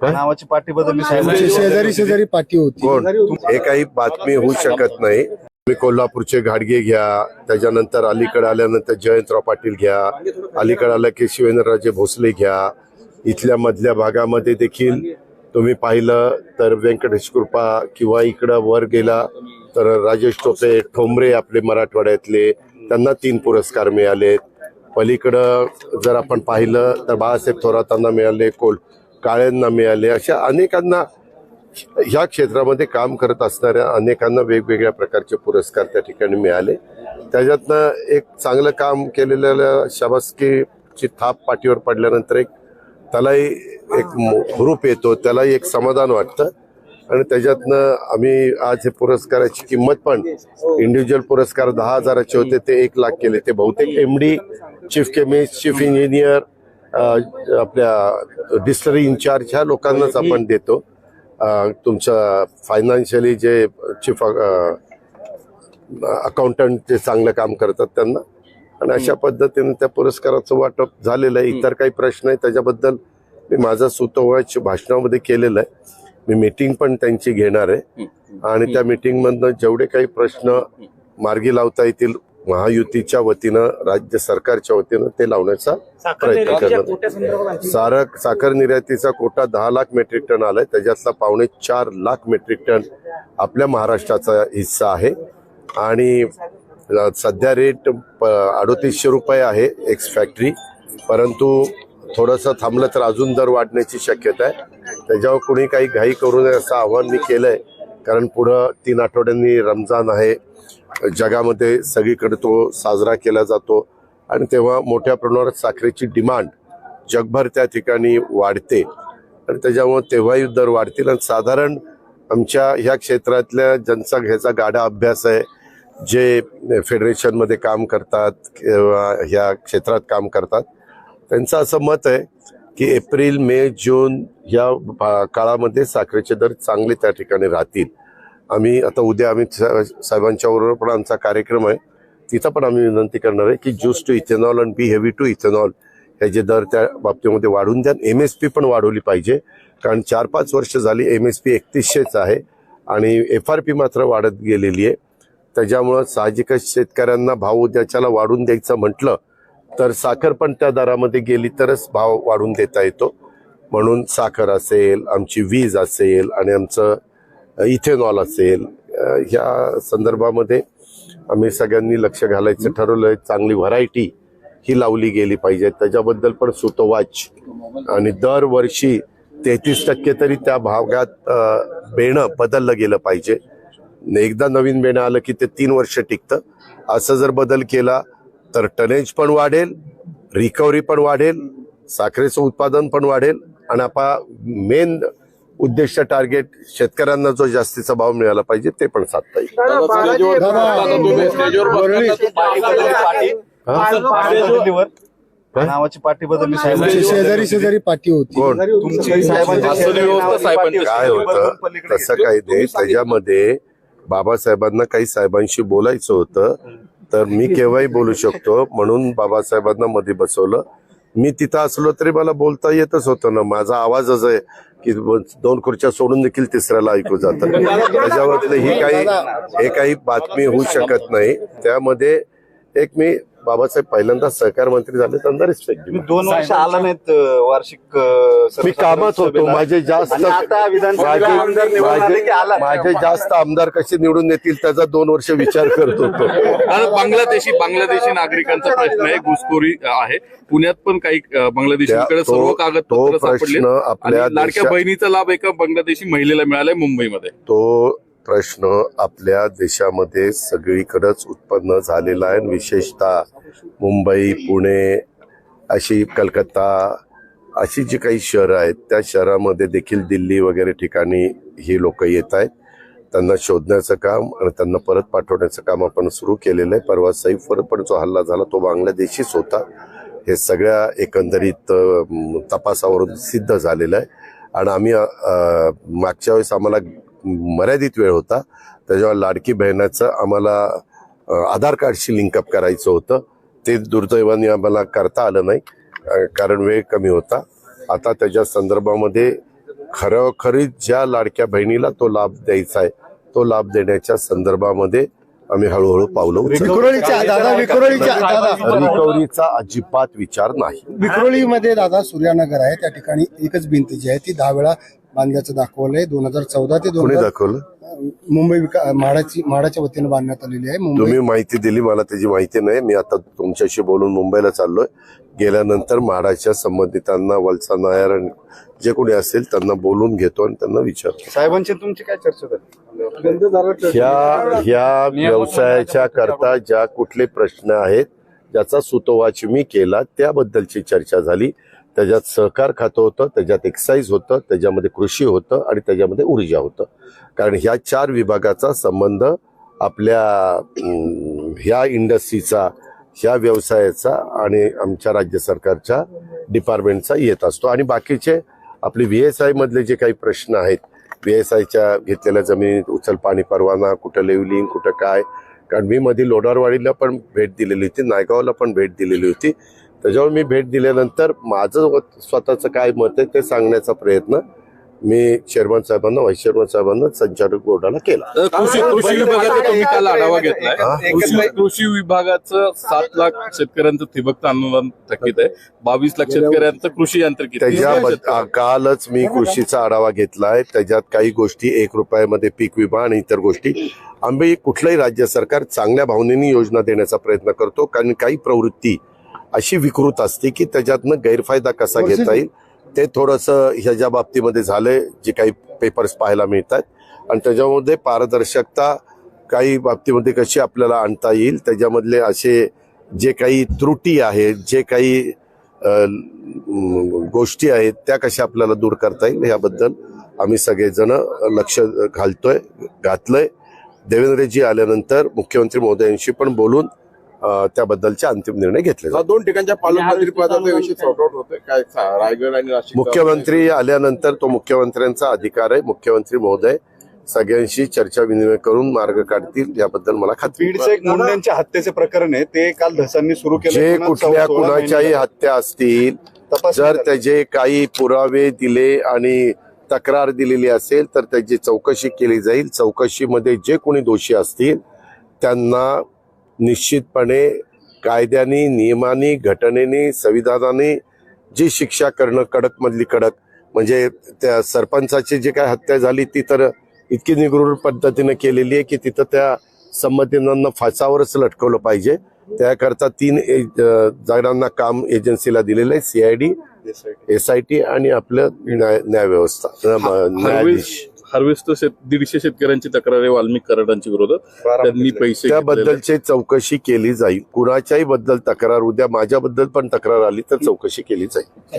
नावाची पाठी बदलली शेजारी शेजारी पाठी होती. कोण? हे काही बातमी होऊ शकत नाही. तुम्ही कोल्हापूरचे घाडगे घ्या त्याच्यानंतर अलीकडे आल्यानंतर जयंतराव पाटील घ्या अलीकडे आलं की शिवेंद्रराजे भोसले घ्या. इथल्या मधल्या भागामध्ये देखील तुम्ही पाहिलं तर व्यंकटेश कृपा किंवा इकडं वर गेला तर राजेश टोपे ठोंबरे आपले मराठवाड्यातले त्यांना तीन पुरस्कार मिळाले पलीकडं जर आपण पाहिलं तर बाळासाहेब थोरातांना मिळाले कोल काळ्यांना मिळाले अशा अनेकांना ह्या क्षेत्रामध्ये काम करत असणाऱ्या अनेकांना वेगवेगळ्या प्रकारचे पुरस्कार त्या ठिकाणी मिळाले. त्याच्यातनं एक चांगलं काम केलेल्या शाबासकीची थाप पाठीवर पडल्यानंतर एक त्यालाही एक मो- हुरूप येतो त्यालाही एक समाधान वाटतं. आणि त्याच्यातनं आम्ही आज हे पुरस्काराची किंमत पण इंडिव्हिज्युअल पुरस्कार दहा हजाराचे होते ते एक लाख केले. ते बहुतेक M D chief chemist chief engineer आपल्या डिस्टरी इन्चार्ज ह्या लोकांनाच आपण देतो. तुमचं फायनान्शियली जे चीफ अकाउंटंट जे चांगलं काम करतात त्यांना. आणि अशा पद्धतीने त्या पुरस्काराचं वाटप झालेलं आहे. इतर काही प्रश्न आहे त्याच्याबद्दल मी माझा सुतोवाच भाषणामध्ये केलेलं आहे. मी मीटिंग पण त्यांची घेणार आहे. आणि त्या मीटिंग मधनं जेवढे काही प्रश्न मार्गी लावता येतील महायुतीच्या वतीनं राज्य सरकारच्या वतीनं ते लावण्याचा प्रयत्न करणार. सारं साखर निर्यातीचा कोटा दहा लाख मेट्रिक टन आलाय. त्याच्यातला पावणे चार लाख मेट्रिक टन आपल्या महाराष्ट्राचा हिस्सा आहे. आणि सध्या रेट अडोतीसशे रुपये आहे एक्स फॅक्टरी. परंतु थोडंसं थांबलं तर अजून दर वाढण्याची शक्यता आहे. त्याच्यावर कुणी काही घाई करू नये असं आव्हान मी केलंय. कारण पुढं तीन आठवड्यांनी रमजान आहे. जगामध्ये सगळीकडे तो साजरा केला जातो आणि तेव्हा मोठ्या प्रमाणात साखरेची डिमांड जगभर त्या ठिकाणी वाढते. आणि त्याच्यामुळे तेव्हाही दर वाढतील आणि साधारण आमच्या ह्या क्षेत्रातल्या ज्यांचा ह्याचा गाडा अभ्यास आहे जे फेडरेशनमध्ये काम करतात किंवा ह्या क्षेत्रात काम करतात त्यांचं असं मत आहे की एप्रिल मे जून या काळामध्ये साखरेचे दर चांगले त्या ठिकाणी राहतील. आम्ही आता उद्या आम्ही सा- साहेबांच्या बरोबर पण आमचा कार्यक्रम आहे. तिथं पण आम्ही विनंती करणार आहे की ज्यूस टू इथेनॉल आणि बी हेवी टू इथेनॉल हे जे दर त्या बाबतीमध्ये वाढून द्या. एम एस पी पण वाढवली पाहिजे. कारण चार पाच वर्ष झाली एम एस पी एकतीसशेच आहे आणि एफ आर पी मात्र वाढत गेलेली आहे. त्याच्यामुळं साहजिकच शेतकऱ्यांना भाव उद्याच्याला वाढून द्यायचं म्हटलं तर साखर पण त्या दरामध्ये गेली तरच भाव वाढून देता येतो. म्हणून साखर असेल आमची वीज असेल आणि आमचं इथेनॉल असेल ह्या संदर्भामध्ये आम्ही सगळ्यांनी लक्ष घालायचं ठरवलंय. चांगली व्हरायटी ही लावली गेली पाहिजे. त्याच्याबद्दल पण सुतोवाच आणि दरवर्षी तेहतीस टक्के तरी त्या भागात बेणं बदललं गेलं पाहिजे. एकदा नवीन बेणं आलं की ते तीन वर्ष टिकतं. असं जर बदल केला तर टनेज पण वाढेल रिकव्हरी पण वाढेल साखरेचं उत्पादन पण वाढेल आणि आपा मेन उद्दिष्ट टार्गेट शेतकऱ्यांना जो जास्तीचा भाव मिळाला पाहिजे ते पण साधता येईल. नावाची पाठी बदलली शेजारी शेजारी पाठी होती. काय होती. तसं काही नाही. त्याच्यामध्ये बाबासाहेबांना काही साहेबांशी बोलायचं होतं. तर मी केव्हाही बोलू शकतो. म्हणून बाबासाहेबांना मध्ये बसवलं. मी तिथं असलो तरी मला बोलता येतच होतं ना. माझा आवाजच आहे की दोन खुर्च्या सोडून देखील तिसऱ्याला ऐकू जातं. त्याच्यावरती ही काही हे काही बातमी होऊ शकत नाही. त्यामध्ये एक मी बाबासाहेब पहिल्यांदा सहकार मंत्री झाले त्यांना रिस्पेक्ट दोन वर्ष आला नाहीत वार्षिक मी कामात होतो. माझे जास्त माझे आला माझे जास्त आमदार कसे निवडून येतील त्याचा दोन वर्ष विचार करत होतो. कारण बांगलादेशी बांगलादेशी नागरिकांचा प्रश्न आहे घुसखोरी आहे. पुण्यात पण काही बांगलादेशींकडे सर्व तो कागदपत्र सापडले. प्रश्न आपल्या लाडक्या बहिणीचा लाभ एका बांगलादेशी महिलेला मिळालाय मुंबईमध्ये. तो प्रश्न आपल्या देशामध्ये सगळीकडंच उत्पन्न झालेला आहे. आणि विशेषतः मुंबई पुणे अशी कलकत्ता अशी जी काही शहरं आहेत त्या शहरामध्ये देखील दिल्ली वगैरे ठिकाणी ही लोक येत आहेत. त्यांना शोधण्याचं काम आणि त्यांना परत पाठवण्याचं काम आपण सुरू केलेलं आहे. परवा सैफवर पण जो हल्ला झाला तो बांगलादेशीच होता. हे सगळ्या एकंदरीत तपासावरून सिद्ध झालेलं आहे. आणि आम्ही मागच्या वेळेस आम्हाला मर्यादित वेळ होता. त्याच्यावर लाडकी बहिणाचं आम्हाला आधार कार्डशी लिंकअप करायचं होतं. ते दुर्दैवाने आम्हाला करता आलं नाही. कारण वेळ कमी होता. आता त्याच्या संदर्भामध्ये खरोखरीच ज्या लाडक्या बहिणीला तो लाभ द्यायचा आहे तो लाभ देण्याच्या संदर्भामध्ये आम्ही हळूहळू पावलं. विक्रोळीच्या दादा विक्रोळीच्या दादा. रिकव्हरीचा अजिबात विचार नाही. विक्रोळीमध्ये दादा सूर्यानगर आहे त्या ठिकाणी एकच भिंत जी आहे ती दहा वेळा बांधल्याचं दाखवलंय. दोन हजार चौदा ते दोन कोणी हजार दाखवलं? मुंबई विका म्हाडाची म्हाडाच्या वतीनं बांधण्यात आलेली आहे मुंबई तुम्ही माहिती दिली मला त्याची माहिती नाही. मी आता तुमच्याशी बोलून मुंबईला चाललोय. गेल्यानंतर म्हाडाच्या संबंधितांना वलसा नायर आणि जे कोणी असेल त्यांना बोलून घेतो आणि त्यांना विचारतो. साहेबांची तुमची काय चर्चा झाली? ह्या ह्या व्यवसायाच्या करता ज्या कुठले प्रश्न आहेत ज्याचा सुतोवाच मी केला त्याबद्दलची चर्चा झाली. त्याच्यात सहकार खातं होतं त्याच्यात एक्साईज होतं त्याच्यामध्ये कृषी होतं आणि त्याच्यामध्ये ऊर्जा होतं. कारण ह्या चार विभागाचा संबंध आपल्या ह्या इंडस्ट्रीचा ह्या व्यवसायाचा आणि आमच्या राज्य सरकारच्या डिपार्टमेंटचा येत असतो. आणि बाकीचे आपले व्ही एस आय मधले जे काही प्रश्न आहेत व्ही एस आयच्या घेतलेल्या जमिनीत उचल पाणी परवाना कुठं लेवलिंग कुठं काय? कारण मी मध्ये लोणारवाडीला पण भेट दिलेली होती नायगावला पण भेट दिलेली होती. त्याच्यावर मी भेट दिल्यानंतर माझं स्वतःचं काय मत आहे ते सांगण्याचा प्रयत्न मी चेअरमन साहेबांना व्हाईस चेअरमन साहेबांना संचालक बोर्डाला केला. कृषी कृषी विभागाचा तुम्ही काल आढावा घेतलाय? कृषी कृषी विभागाचं सात लाख शेतकऱ्यांचं ठिबक अनुदान थकीत आहे. बावीस लाख शेतकऱ्यांचं कृषी यांत्रिकी त्याच्या कालच मी कृषीचा आढावा घेतलाय. त्याच्यात काही गोष्टी एक रुपयामध्ये पीक विमा आणि इतर गोष्टी. आम्ही कुठलंही राज्य सरकार चांगल्या भावनेने योजना देण्याचा प्रयत्न करतो. कारण काही प्रवृत्ती अशी विकृत असते की त्याच्यातनं गैरफायदा कसा घेता येईल? ते थोडंसं ह्याच्या बाबतीमध्ये झालंय जे काही पेपर्स पाहायला मिळतात. आणि त्याच्यामध्ये पारदर्शकता काही बाबतीमध्ये कशी आपल्याला आणता येईल त्याच्यामधले असे जे काही त्रुटी आहेत जे काही गोष्टी आहेत त्या कशा आपल्याला दूर करता येईल याबद्दल आम्ही सगळेजण लक्ष घालतोय घातलंय. देवेंद्रजी आल्यानंतर मुख्यमंत्री महोदयांशी पण बोलून त्याबद्दलचे अंतिम निर्णय घेतले. दोन ठिकाणच्या पालकमंत्री पदाचा विषय सॉर्ट आउट होतोय. काय रायगड आणि नाशिक मुख्यमंत्री आल्यानंतर तो मुख्यमंत्र्यांचा अधिकार आहे. मुख्यमंत्री महोदय सगळ्यांशी चर्चा विनिमय करून मार्ग काढतील याबद्दल मला खात्री मुंड्यांच्या हत्येचे प्रकरण आहे. ते काल धसांनी सुरू केलं. जे कुठल्या कुणाच्याही हत्या असतील जर. त्याचे काही पुरावे दिले आणि तक्रार दिलेली असेल तर त्याची चौकशी केली जाईल. चौकशीमध्ये जे कोणी दोषी असतील त्यांना निश्चितपणे कायद्याने नियमाने घटनेने संविधानाने जी शिक्षा करणं कडक मधली कडक म्हणजे त्या सरपंचाची जी काय हत्या झाली ती तर इतकी निगृढ पद्धतीने केलेली आहे की तिथं त्या संबंधितांना फासावरच लटकवलं पाहिजे. त्याकरता तीन जणांना काम एजन्सीला दिलेलं आहे सीआयडी एस आय टी. आणि आपलं न्याय न्याय व्यवस्था अ, न्यायाधीश. हार्वेस्ट शेत दीडशे शेतकऱ्यांची तक्रार आहे वाल्मिक कराडांची विरोधात. त्यांनी पैसे. त्याबद्दलची चौकशी केली जाईल. कुणाच्याही बद्दल तक्रार उद्या माझ्याबद्दल पण तक्रार आली तर चौकशी केली जाईल.